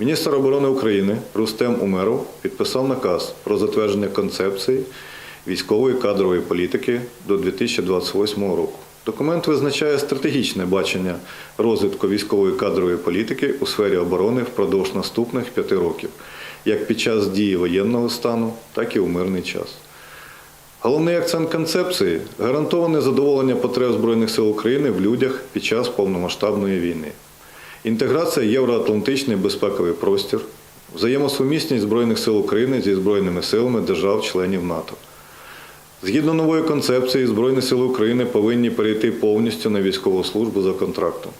Міністр оборони України Рустем Умеров підписав наказ про затвердження концепції військової кадрової політики до 2028 року. Документ визначає стратегічне бачення розвитку військової кадрової політики у сфері оборони впродовж наступних п'яти років, як під час дії воєнного стану, так і у мирний час. Головний акцент концепції гарантоване задоволення потреб Збройних сил України в людях під час повномасштабної війни. Інтеграція євроатлантичний безпековий простір, взаємосумісність Збройних сил України зі Збройними силами держав-членів НАТО. Згідно нової концепції, Збройні сили України повинні перейти повністю на військову службу за контрактом.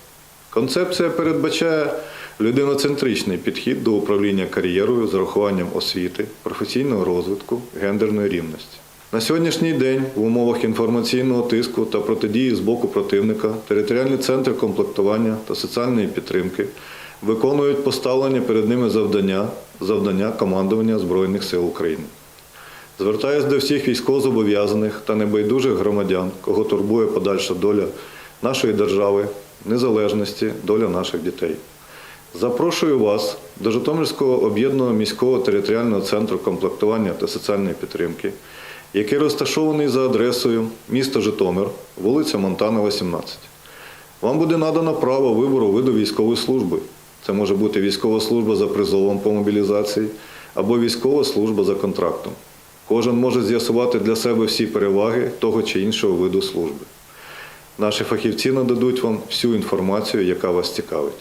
Концепція передбачає людиноцентричний підхід до управління кар'єрою з урахуванням освіти, професійного розвитку, гендерної рівності. На сьогоднішній день в умовах інформаційного тиску та протидії з боку противника територіальні центри комплектування та соціальної підтримки виконують поставлені перед ними завдання, завдання командування Збройних сил України. Звертаюсь до всіх військовозобов'язаних та небайдужих громадян, кого турбує подальша доля нашої держави, незалежності, доля наших дітей. Запрошую вас до Житомирського об'єднаного міського територіального центру комплектування та соціальної підтримки, який розташований за адресою місто Житомир, вулиця Монтана, 18. Вам буде надано право вибору виду військової служби. Це може бути військова служба за призовом по мобілізації або військова служба за контрактом. Кожен може з'ясувати для себе всі переваги того чи іншого виду служби. Наші фахівці нададуть вам всю інформацію, яка вас цікавить.